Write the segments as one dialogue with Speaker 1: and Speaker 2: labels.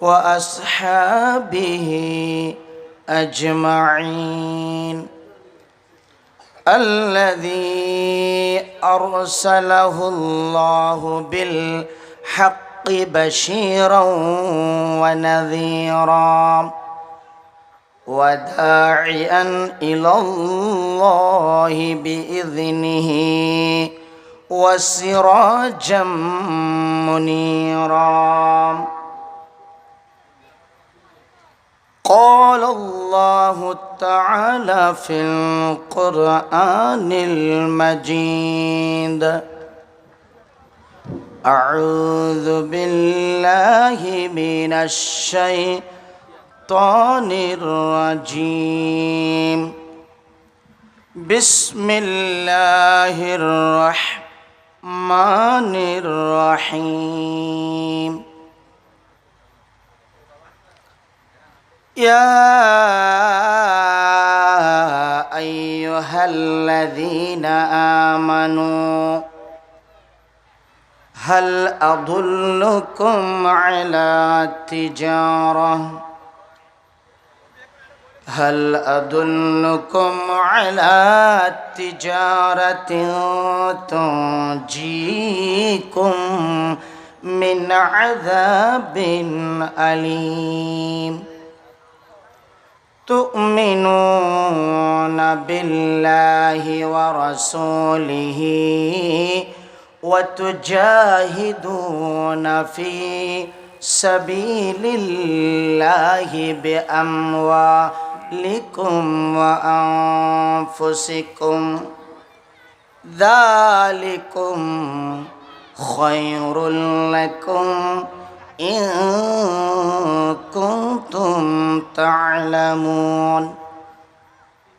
Speaker 1: وأصحابه أجمعين. الذي أرسله الله بالحق بشيرا ونذيرا وداعيا إلى الله بإذنه وسراجا منيرا. قال الله تعالى في القرآن المجيد. أعوذ بالله من الشيطان الرجيم. بسم الله الرحمن الرحيم. يا أيها الذين آمنوا هل أضلكم على تجارة؟ هل أدلكم على تجارة تنجيكم من عذاب أليم؟ تؤمنون بالله ورسوله وتجاهدون في سبيل الله بأموالكم لكم وأنفسكم. ذلكم خير لكم. إن كنتم تعلمون.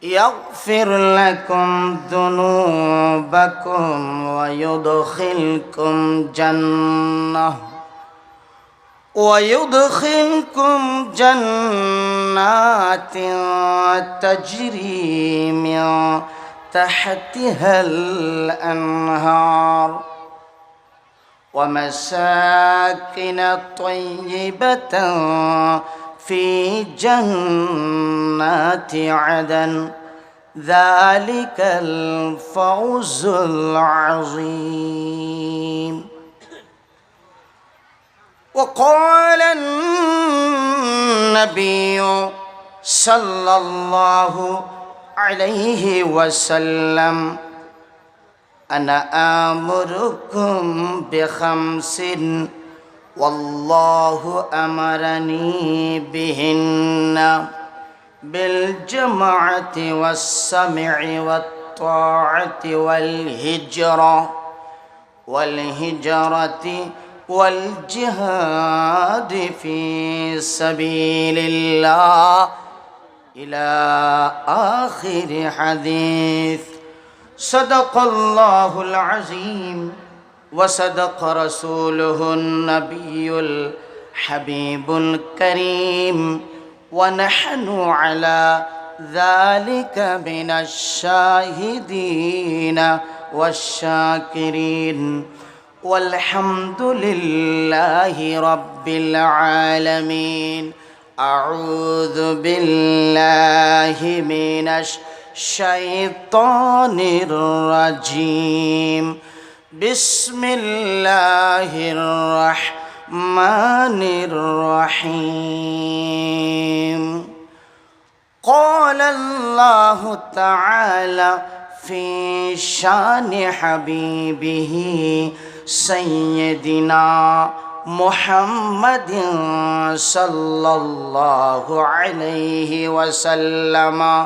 Speaker 1: يغفر لكم ذنوبكم ويدخلكم جنة. ويدخلكم جنات تجري من تحتها الأنهار. ومساكن طيبة في جنات عدن. ذلك الفوز العظيم. وقال النبي صلى الله عليه وسلم أنا آمركم بخمس والله أمرني بهن بالجمعة والسمع والطاعة والهجرة والهجرة والجهاد في سبيل الله إلى آخر حديث صدق الله العظيم وصدق رسوله النبي الحبيب الكريم ونحن على ذلك من الشاهدين والشاكرين والحمد لله رب العالمين أعوذ بالله من الشيطان الرجيم. بسم الله الرحمن الرحيم. قال الله تعالى في شأن حبيبه سيدنا محمد صلى الله عليه وسلم.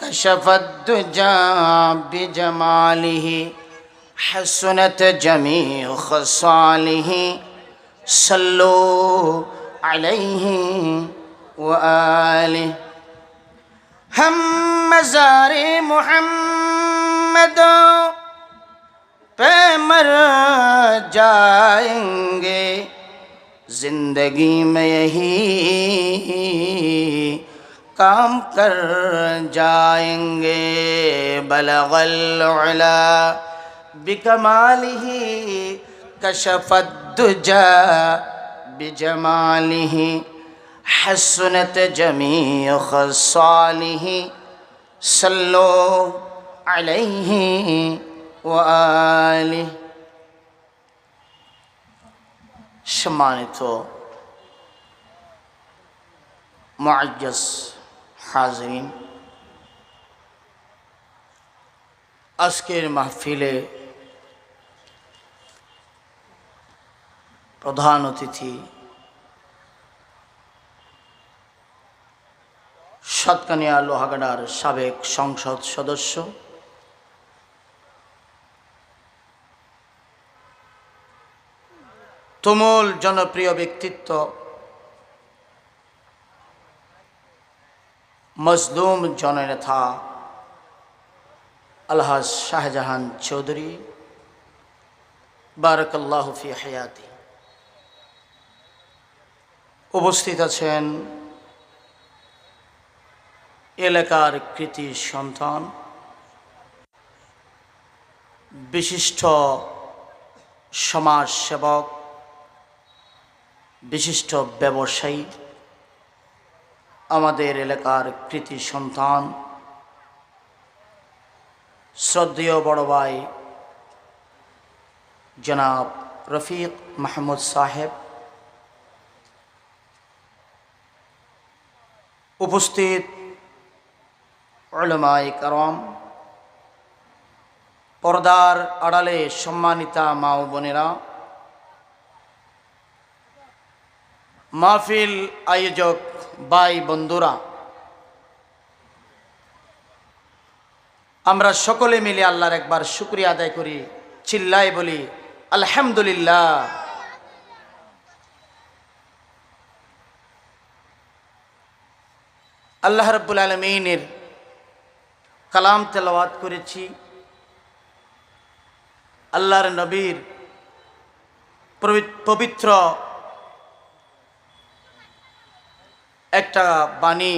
Speaker 1: কশফদ্দুজা বিজমালিহি حسنت جميع خصاله صلوا عليه وآله ہم مزار محمد پہ مر جائیں گے زندگی میں یہی کام کر جائیں گے بلغ العلا بکمالہ کشف الدجا بجمالہ حسنت جمیع خصالہ صلو علیہ وآلہ সম্মানিত معجز হাজরিন আজকের মাহফিলে প্রধান অতিথি সাতকানিয়া লোহাগাড়ার সাবেক সংসদ সদস্য তুমুল জনপ্রিয় ব্যক্তিত্ব মজলুম জননেতা আলহাজ শাহজাহান চৌধুরী, বারকাল্লাহ ফি হায়াতি। উপস্থিত আছেন এলাকার কৃতি সন্তান, বিশিষ্ট সমাজ সেবক বিশিষ্ট ব্যবসায়ী আমাদের এলাকার কৃতি সন্তান, শ্রদ্ধেয় বড় ভাই জনাব রফিক মাহমুদ সাহেব উপস্থিত ওলমাই করম, পর্দার আড়ালে সম্মানিতা মা বোনেরা মাহফিল আয়োজক বাই বন্ধুরা, আমরা সকলে মিলে আল্লাহর একবার শুক্রিয়া আদায় করি, চিল্লাই বলি, আলহামদুলিল্লাহ। আল্লাহ রব্বুল আলমিনের কালাম তেলাওয়াত করেছি, আল্লাহর নবীর পবিত্র একটা বাণী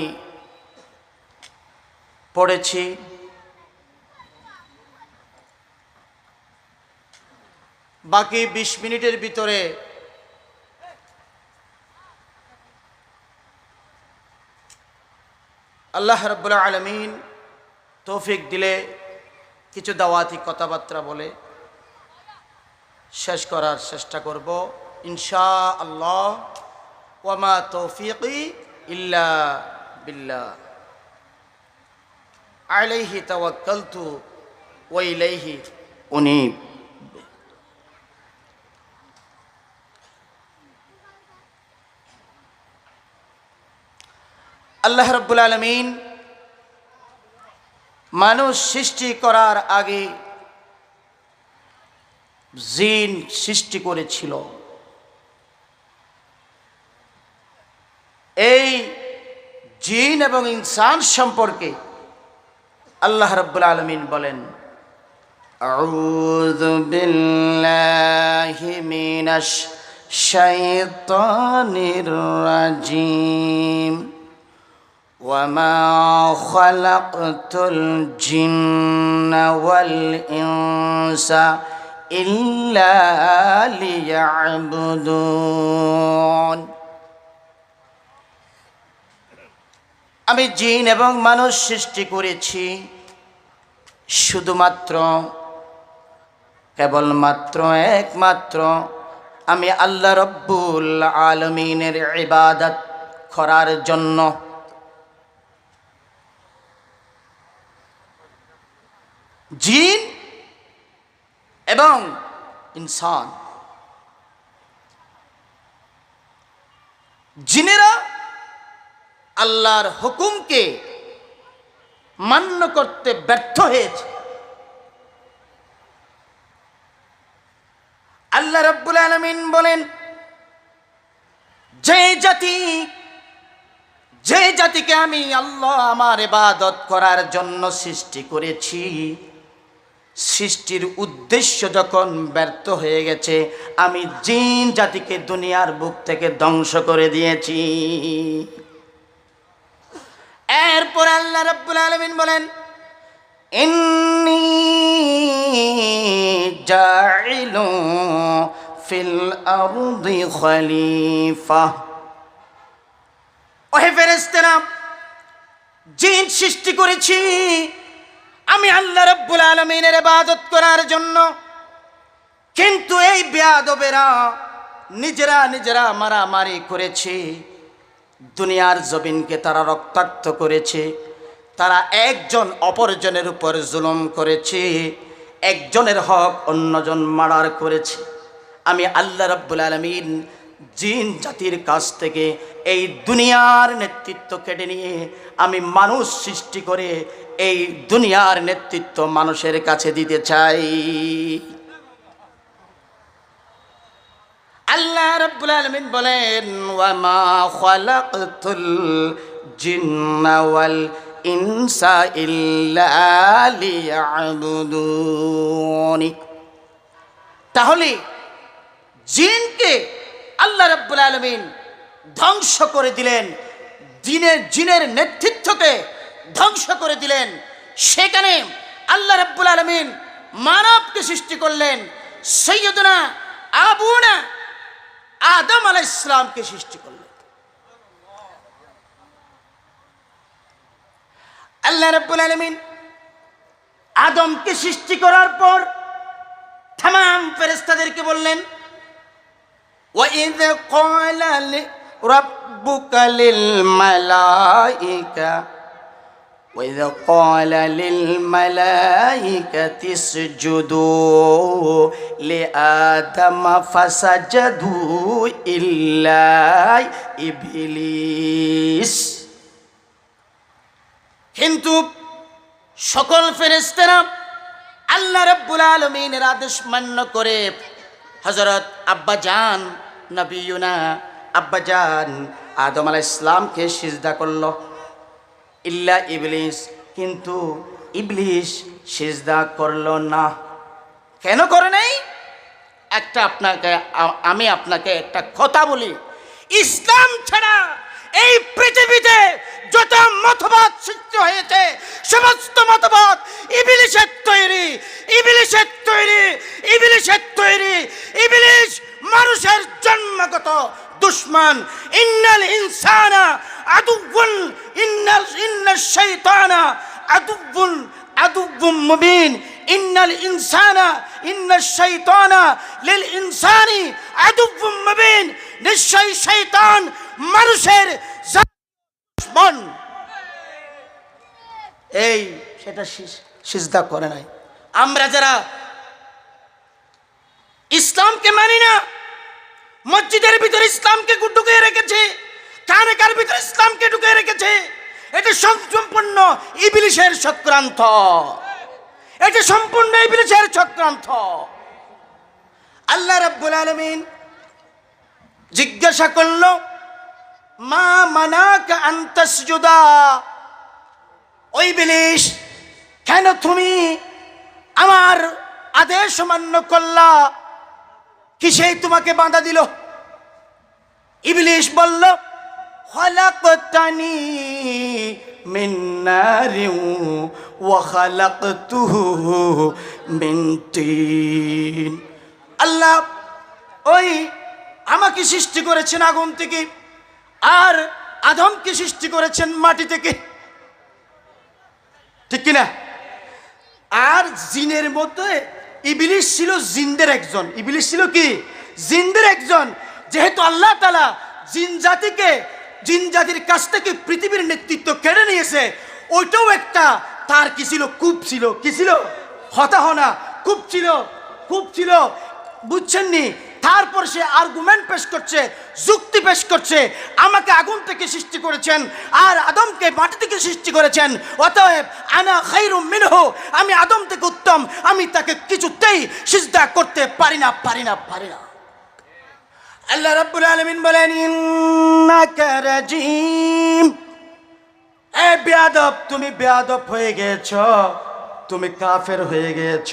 Speaker 1: পড়েছি। বাকি বিশ মিনিটের ভিতরে আল্লাহ রব্বুল্লা আলমিন তৌফিক দিলে কিছু দাওয়াতি কথাবার্তা বলে শেষ করার চেষ্টা করব। ইনশা আল্লাহ ওয়ামা তৌফিকি ইল্লা বিল্লাহ। আলাইহি তাওয়াক্কালতু ওয়া ইলাইহি উনীব। আল্লাহ রব্বুল আলমিন মানুষ সৃষ্টি করার আগে জিন সৃষ্টি করেছিল। এই জিন এবং ইনসান সম্পর্কে আল্লাহ রব্বুল আলমিন বলেন أعوذ بالله من الشيطان الرجيم وما خلقت الجن والإنس إلا ليعبدون আমি জিন এবং মানুষ সৃষ্টি করেছি শুধুমাত্র, কেবলমাত্র, একমাত্র আমি আল্লাহ রব্বুল আলমিনের ইবাদত করার জন্য। জিন এবং ইনসান। জিনেরা আল্লাহর হুকুমকে মান্য করতে ব্যর্থ হয়েছে। আল্লাহ রব্বুল আলমিন বলেন, যে জাতি, যে জাতিকে আমি আল্লাহ আমার এবাদত করার জন্য সৃষ্টি করেছি, সৃষ্টির উদ্দেশ্য যখন ব্যর্থ হয়ে গেছে, আমি জিন জাতিকে দুনিয়ার বুক থেকে ধ্বংস করে দিয়েছি। এরপর আল্লাহ রব্বুল আলমিন বলেন সৃষ্টি করেছি আমি আল্লাহ রব্বুল আলমিনের ইবাদত করার জন্য। কিন্তু এই বেয়াদবেরা নিজেরা নিজেরা মারামারি করেছে। দুনিয়ার জবিনকে তারা রক্তাক্ত করেছে, তারা একজন অপরজনের উপর জুলুম করেছে, একজনের হক অন্যজন মার্ডার করেছে। আমি আল্লাহ রব্বুল আলমিন জিন জাতির কাছ থেকে এই দুনিয়ার নেতৃত্ব কেটে নিয়ে আমি মানুষ সৃষ্টি করে এই দুনিয়ার নেতৃত্ব মানুষের কাছে দিতে চাই। আল্লাহ রব্বুল আলমিন বলেন, ওয়ামা খালাকতুল জিন্না ওয়াল ইনসা ইল্লা তাহলে জিনকে আল্লাহ রব্বুল আলমিন ধ্বংস করে দিলেন দিনের জিনের নেতৃত্বকে ধ্বংস করে দিলেন। সেখানে আল্লাহ রব্বুল আলমিন মানবকে সৃষ্টি করলেন, সৈয়দনা আবুনা আদম আলাহ ইসলামকে সৃষ্টি করলেন আল্লাহ রব্বুল আলমিন আদমকে সৃষ্টি করার পর তাম ফেরেস্তাদেরকে বললেন وإذ قال ل- ربك للملائكة وإذ قال للملائكة اسجدوا لآدم فسجدوا إلا إبليس কিন্তু সকল ফেরেস্তারা আল্লাহ রব্বুল আলমিনের আদেশ মান্য করে হজরত আব্বাজান নবীনা আব্বাজান আদম আলাহ ইসলামকে সিজদা করল ইল্লা ইবলিস। কিন্তু ইবলিস সিজদা করল না। কেন করে নাই? একটা আপনাকে, আমি আপনাকে একটা কথা বলি। ইসলাম ছাড়া এই পৃথিবীতে যত মতবাদ সৃষ্টি হয়েছে, সমস্ত মতবাদ ইবিলিশের তৈরি ইবিলিশের তৈরি ইবিলিশের তৈরি ইবিলিশ মানুষের জন্মগত দুশ্মন, ইন্নাল ইনসানা আদুবুল ইন্নাল ইন্নাল শাইতানা আদুবুল আদুবুম মুবিন, ইন্নাল ইনসানা ইন্নাল শাইতানা লিল ইনসানি আদুবুম মুবিন নিশ্চয়ই শয়তান মানুষের দুশ্মন। এই, সেটা সিজ- সিজদা করে নাই। আমরা যারা ইসলামকে মানি না মসজিদের ভিতরে ইসলামকে ঢুকিয়ে রেখেছে কানেকার ভিতরে ইসলামকে ঢুকিয়ে রেখেছে। এটা সম্পূর্ণ ইবিলিশের চক্রান্ত। এটা সম্পূর্ণ ইবিলিশের চক্রান্ত। আল্লাহ রাব্বুল আলামিন জিজ্ঞাসা করল, মা মানাকা আন্তাসজুদা ওই বিলিশ কেন তুমি আমার আদেশ মান্য করলা? কিসেই তোমাকে বাঁধা দিল ইবলিশ বলল خلقتني من نار وخلقته من طين আল্লাহ ওই আমাকে সৃষ্টি করেছেন আগুন থেকে আর আদমকে সৃষ্টি করেছেন মাটি থেকে ঠিক কিনা আর জিনের মধ্যে ইবিলিশ ছিল জিন্দের একজন। ইবিলিশ ছিল কি? জিন্দের একজন। যেহেতু আল্লাহ তালা জিন জাতিকে, জিন জাতির কাছ থেকে পৃথিবীর নেতৃত্ব কেড়ে নিয়েছে, ওইটাও একটা, তার কি ছিল? কূপ ছিল। কি ছিল? হতাহনা। কূপ ছিল। কূপ ছিল। বুঝছেননি? তারপর সে আর্গুমেন্ট পেশ করছে, যুক্তি পেশ করছে, আমাকে আগুন থেকে সৃষ্টি করেছেন আর আদমকে মাটি থেকে সৃষ্টি করেছেন। অতএব আনা খাইরুম মিনহু, আমি আদম থেকে উত্তম, আমি তাকে কিছুতেই সিজদা করতে পারি না পারি না পারি না। আল্লাহ রাব্বুল আলামিন বলেন, ইন্নাকা রাজিম। এ বেয়াদব, তুমি বেয়াদব হয়ে গেছ, তুমি কাফের হয়ে গেছ।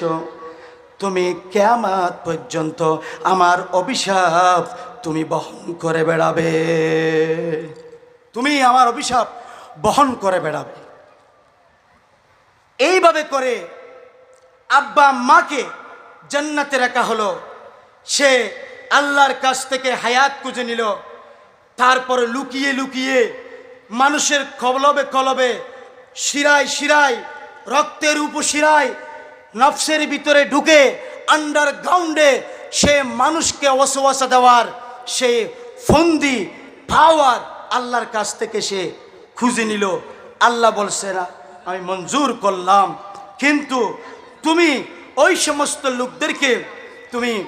Speaker 1: তুমি কেয়ামাত পর্যন্ত আমার অভিশাপ তুমি বহন করে বেড়াবে। তুমি আমার অভিশাপ বহন করে বেড়াবে। এইভাবে করে আব্বা মাকে জান্নাতে রাখা হলো। সে আল্লাহর কাছ থেকে হায়াত খুঁজে নিল। তারপরে লুকিয়ে লুকিয়ে মানুষের কলবে কলবে শিরায় শিরায়, রক্তের উপশিরায় নফসের ভিতরে ঢুকে আন্ডারগ্রাউন্ডে সে মানুষকে ওয়াসওয়াসা দেওয়ার সে ফন্দি পাওয়ার আল্লাহর কাছ থেকে সে খুঁজে নিল। আল্লাহ বলছে, না, আমি মঞ্জুর করলাম। কিন্তু তুমি ওই সমস্ত লোকদেরকে তুমি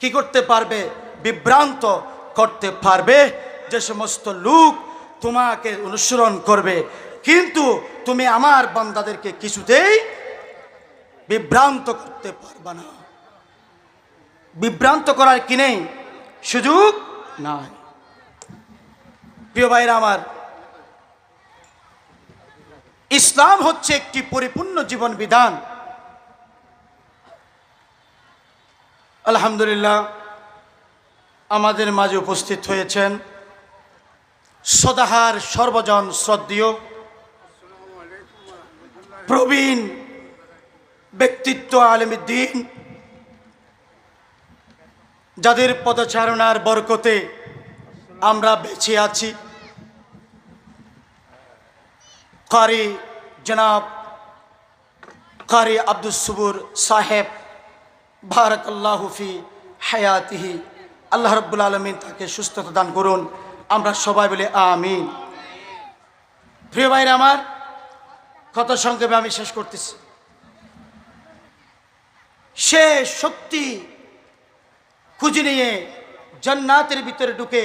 Speaker 1: কি করতে পারবে? বিভ্রান্ত করতে পারবে। যে সমস্ত লোক তোমাকে অনুসরণ করবে। কিন্তু তুমি আমার বান্দাদেরকে কিছুতেই বিভ্রান্ত করতে পারবে না। বিভ্রান্ত করার কি নেই? সুযোগ নাই। প্রিয় ভাইরা আমার, ইসলাম হচ্ছে একটি পরিপূর্ণ জীবন বিধান। আলহামদুলিল্লাহ, আমাদের মাঝে উপস্থিত হয়েছেন সদাহার সর্বজন শ্রদ্ধীয় প্রবীণ ব্যক্তিত্ব আলমুদ্দিন যাদের পদচারণার বরকতে আমরা বেঁচে আছি। কারি জনাব, কারি আব্দুল সুবুর সাহেব ভারত আল্লাহফি হায়াতিহি। আল্লাহ রব্বুল আলমিন তাকে সুস্থতা দান করুন। আমরা সবাই বলি আমিন। প্রিয় ভাইরা আমার কত সংক্ষেপে আমি শেষ করতেছি। সে শক্তি খুঁজে নিয়ে জান্নাতের ভিতরে ঢুকে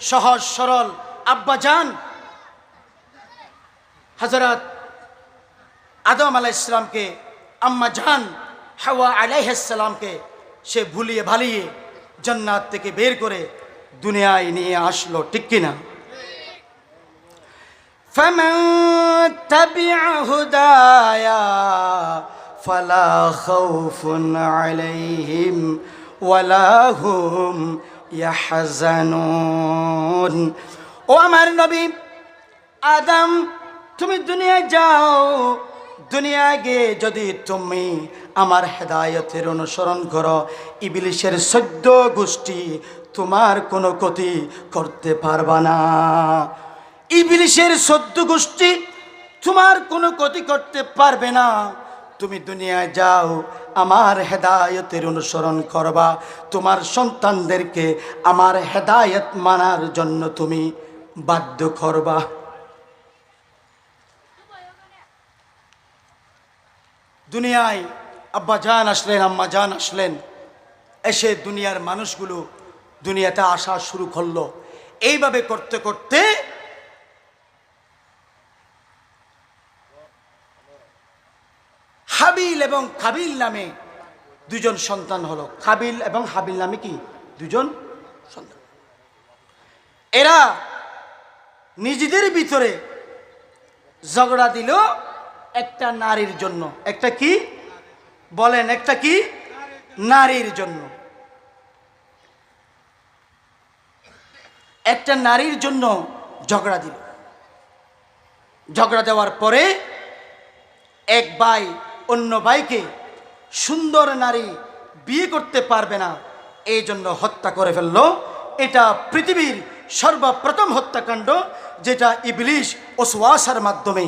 Speaker 1: সহজ সরল আব্বা যান হজরত আদম আলাহ ইসলামকে আম্মা জান হাওয়া আলাইসালামকে সে ভুলিয়ে ভালিয়ে জান্নাত থেকে বের করে দুনিয়ায় নিয়ে আসলো ঠিক কিনা فمن تبع هدايا فلا خوف عليهم ولا هم يحزنون ও আমার নবী আদম তুমি দুনিয়ায় যাও দুনিয়ায় গিয়ে যদি তুমি আমার হেদায়তের অনুসরণ করো ইবিলিশের সদ্য গোষ্ঠী তোমার কোনো ক্ষতি করতে পারবা না ইবিলিশের সদ্য গোষ্ঠী তোমার কোনো ক্ষতি করতে পারবে না তুমি দুনিয়ায় যাও, আমার হেদায়তের অনুসরণ করবা। তোমার সন্তানদেরকে আমার হেদায়ত মানার জন্য তুমি বাধ্য করবা। দুনিয়ায় আব্বা জান আসলেন, আম্মা জান আসলেন। এসে দুনিয়ার মানুষগুলো দুনিয়াতে আসা শুরু করল। এইভাবে করতে করতে হাবিল এবং কাবিল নামে দুজন সন্তান হলো। কাবিল এবং হাবিল নামে কি? দুজন সন্তান। এরা নিজেদের ভিতরে ঝগড়া দিল একটা নারীর জন্য। একটা কি? বলেন, একটা কি? নারীর জন্য। একটা নারীর জন্য ঝগড়া দিল। ঝগড়া দেওয়ার পরে এক ভাই অন্য ভাইকে সুন্দর নারী বিয়ে করতে পারবে না। এই জন্য হত্যা করে ফেলল। এটা পৃথিবীর সর্বপ্রথম হত্যাকাণ্ড, যেটা ইবলিশ ওসওয়াসার মাধ্যমে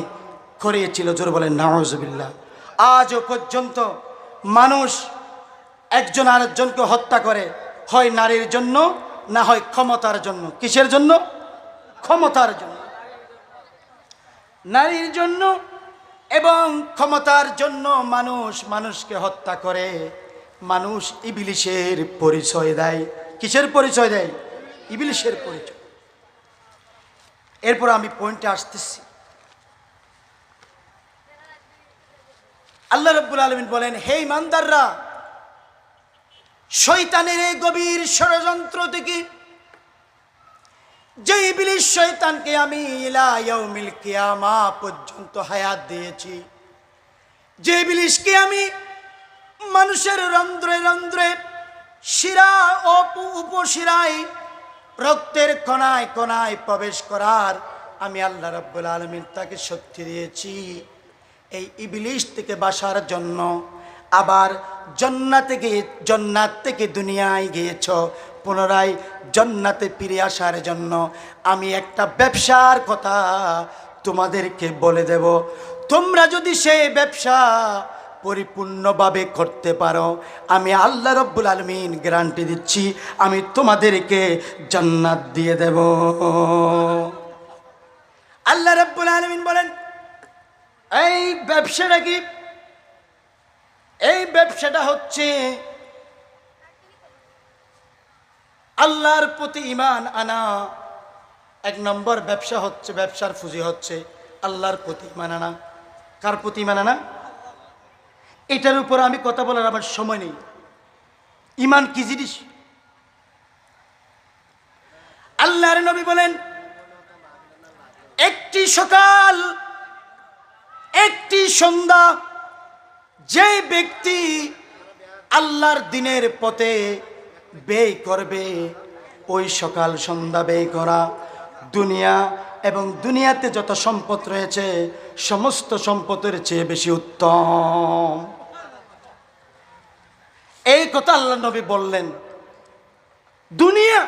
Speaker 1: করিয়েছিল জোর বলেন নওয়াজবিল্লা আজও পর্যন্ত মানুষ একজন আরেকজনকে হত্যা করে, হয় নারীর জন্য, না হয় ক্ষমতার জন্য। কিসের জন্য? ক্ষমতার জন্য। নারীর জন্য এবং ক্ষমতার জন্য মানুষ মানুষকে হত্যা করে। মানুষ ইবিলিশের পরিচয় দেয়। কিসের পরিচয় দেয়? ইবিলিশের পরিচয়। এরপর আমি পয়েন্টে আসতেছি। আল্লাহ রব্বুল আলমিন বলেন, হে ইমানদাররা শৈতানের এই গভীর ষড়যন্ত্র থেকে যে ইবলিশ শয়তানকে আমি ইলা ইয়াউমিল কিয়ামা পর্যন্ত হায়াত দিয়েছি। যে ইবলিশকে আমি মানুষের রন্ধ্রে রন্ধ্রে শিরা ও পু- উপশিরায়, রক্তের কণায় কণায় প্রবেশ করার আমি আল্লাহ রাব্বুল আলমিন তাকে শক্তি দিয়েছি। এই ইবলিশ থেকে বাসার জন্য আবার জন্নাতে গিয়ে জন্নাত থেকে দুনিয়ায় গিয়েছ পুনরায় জন্নাতে ফিরে আসার জন্য আমি একটা ব্যবসার কথা তোমাদেরকে বলে দেব। তোমরা যদি সেই ব্যবসা পরিপূর্ণভাবে করতে পারো, আমি আল্লাহ রব্বুল আলমিন গ্যারান্টি দিচ্ছি, আমি তোমাদেরকে জান্নাত দিয়ে দেব। আল্লাহ রব্বুল আলমিন বলেন, এই ব্যবসাটা কি? এই ব্যবসাটা হচ্ছে আল্লাহর প্রতি ইমান আনা এক নম্বর ব্যবসা হচ্ছে, ব্যবসার ফুজি হচ্ছে আল্লাহর প্রতি ইমান আনা। কার প্রতি ইমান আনা? এটার উপর আমি কথা বলার আমার সময় নেই। ইমান কি জিনিস? আল্লাহর নবী বলেন, একটি সকাল, একটি সন্ধ্যা যে ব্যক্তি আল্লাহর দিনের পথে ব্যয় করবে, ওই সকাল সন্ধ্যা ব্যয় করা, দুনিয়া এবং দুনিয়াতে যত সম্পদ রয়েছে, সমস্ত সম্পদের চেয়ে বেশি উত্তম। এই কথা আল্লাহ নবী বললেন, দুনিয়া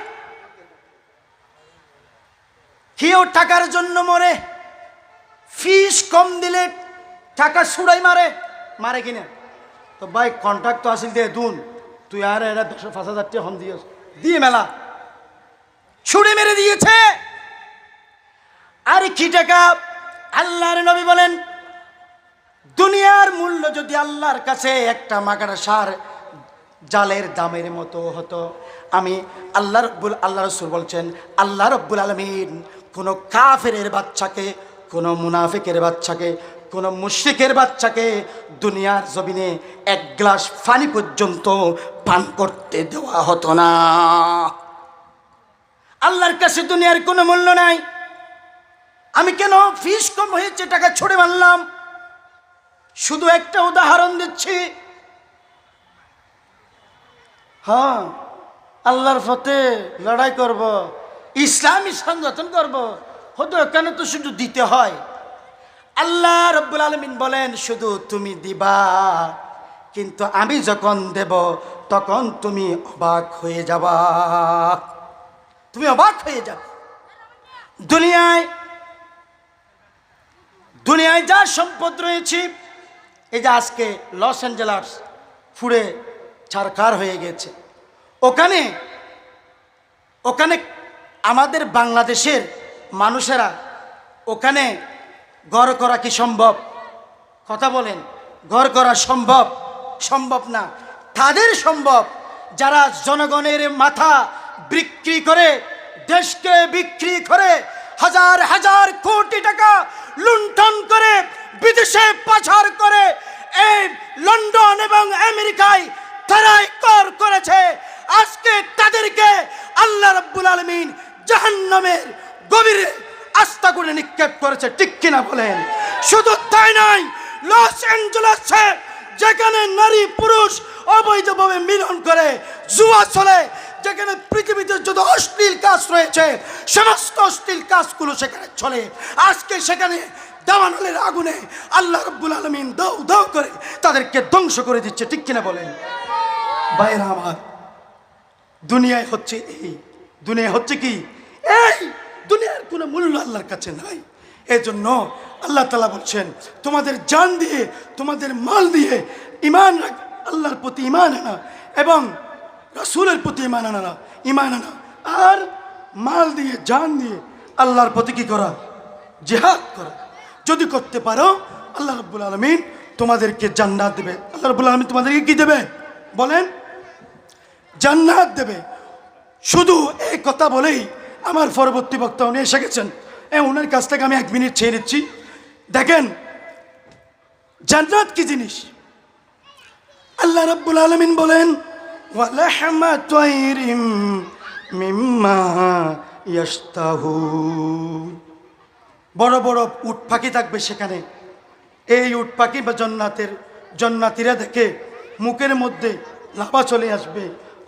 Speaker 1: কেউ টাকার জন্য মরে, ফিস কম দিলে টাকা ছুড়াই মারে মারে কিনা? তো ভাই কন্ট্রাক্ট তো আসিল দিয়ে, দুন। তুই আর এরা দশ পাঁচ হাজার টাকা হন দিয়েছ। দিয়ে মেলা। ছুড়ে মেরে দিয়েছে। আর কি টাকা? আল্লাহর নবী বলেন, দুনিয়ার মূল্য যদি আল্লাহর কাছে একটা মাগারা সার জালের দামের মতো হতো, আমি আল্লাহ রব্বুল, আল্লাহ রসুল বলছেন, আল্লাহ রব্বুল আলমিন কোনো কাফের বাচ্চাকে, কোনো মুনাফিকের বাচ্চাকে কোনো মুশরিকের বাচ্চাকে দুনিয়ার জমিনে এক গ্লাস পানি পর্যন্ত পান করতে দেওয়া হতো না। আল্লাহর কাছে দুনিয়ার কোনো মূল্য নাই। আমি কেন ফিস কম হয়েছে টাকা ছড়ে মারলাম? শুধু একটা উদাহরণ দিচ্ছি। হ্যাঁ আল্লাহর ফতে লড়াই করব, ইসলামী সংগঠন করব। হতো কেন তো শুধু দিতে হয়? আল্লাহ রব্বুল আলমিন বলেন, শুধু তুমি দিবা, কিন্তু আমি যখন দেব, তখন তুমি অবাক হয়ে যাবা। তুমি অবাক হয়ে যাবে। দুনিয়ায় দুনিয়ায় যা সম্পদ রয়েছে, এই যে আজকে লস অ্যাঞ্জেলাস ফুড়ে ছারকার হয়ে গেছে। ওখানে ওখানে আমাদের বাংলাদেশের মানুষেরা, ওখানে ঘর করা কি সম্ভব? কথা বলেন ঘর করা সম্ভব? সম্ভব না। তাদের সম্ভব যারা জনগণের মাথা বিক্রি করে, দেশকে বিক্রি করে, হাজার হাজার কোটি টাকা লুণ্ঠন করে, বিদেশে পাচার করে, এই লন্ডন এবং আমেরিকায় তারাই কর করেছে। আজকে তাদেরকে আল্লাহ রাব্বুল আলমিন জাহান্নামের গভীরে আস্থা করে নিক্ষেপ করেছে। বলেন, শুধু তাই নয়, লস অ্যাঞ্জেলেসে যেখানে নারী পুরুষ অবৈধভাবে মিলন করে, জুয়া চলে, যেখানে পৃথিবীতে যত অশ্লীল কাজ রয়েছে, সমস্ত অশ্লীল কাজগুলো সেখানে চলে। আজকে সেখানে দাবানলের আগুনে আল্লাহ রব্বুল আলমিন দাউ দাউ করে তাদেরকে ধ্বংস করে দিচ্ছে, ঠিক কিনা বলেন? বাইরা আমার, দুনিয়ায় হচ্ছে এই। দুনিয়া হচ্ছে কি? এই, দুনিয়ার কোনো মূল্য আল্লাহর কাছে নাই। এই জন্য আল্লাহ তালা বলছেন, তোমাদের জান দিয়ে, তোমাদের মাল দিয়ে ইমান আল্লাহর প্রতি ইমান আনা এবং রাসূলের প্রতি ইমান আনা ইমান আনা। আর মাল দিয়ে, জান দিয়ে আল্লাহর প্রতি কী করা? জেহাদ করা। যদি করতে পারো, আল্লাহ রব্বুল আলমিন তোমাদেরকে জান্নাত দেবে। আল্লাহ রব্বুল আলমিন তোমাদেরকে কী দেবে? বলেন, জান্নাত দেবে। শুধু এই কথা বলেই আমার পরবর্তী বক্তা উনি এসে গেছেন। এ ওনার কাছ থেকে আমি এক মিনিট ছেড়ে নিচ্ছি দেখেন, জান্নাত কি জিনিস? আল্লাহ রাব্বুল আলামিন বলেন বড় বড় উট পাখি থাকবে সেখানে। এই উট পাখি বা জন্নাতের, জন্নাতিরা দেখে মুখের মধ্যে লাভা চলে আসবে।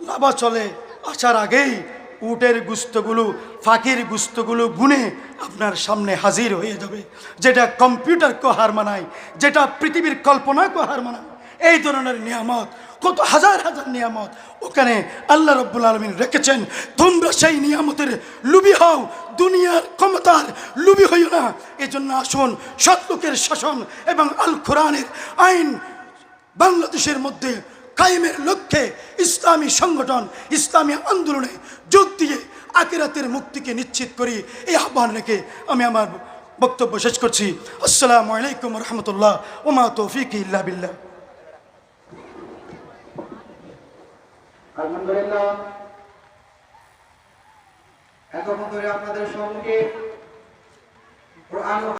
Speaker 1: লাভা চলে আসার আগেই উটের গুস্তগুলো, ফাঁকির গুস্তগুলো গুনে আপনার সামনে হাজির হয়ে যাবে। যেটা কম্পিউটারকে হার মানায়, যেটা পৃথিবীর কল্পনাকে হার মানায়। এই ধরনের নিয়ামত, কত হাজার হাজার নিয়ামত ওখানে আল্লাহ রব্বুল আলমিন রেখেছেন। তোমরা সেই নিয়ামতের লুবি হও, দুনিয়ার ক্ষমতার লুবি হইও না। এই জন্য আসুন, সৎলোকের শাসন এবং আল কোরআনের আইন বাংলাদেশের মধ্যে কায়েমের লক্ষ্যে ইসলামী সংগঠন, ইসলামী আন্দোলনে যোগ দিয়ে আকিরাতের মুক্তিকে নিশ্চিত করি। এই আহ্বান রেখে আমি আমার বক্তব্য শেষ করছি। আসসালামু আলাইকুম রহমতুল্লাহ ওমা তৌফিক ইল্লা বিল্লাহ।
Speaker 2: আলহামদুলিল্লাহ। ধরে আপনাদের সম্মুখে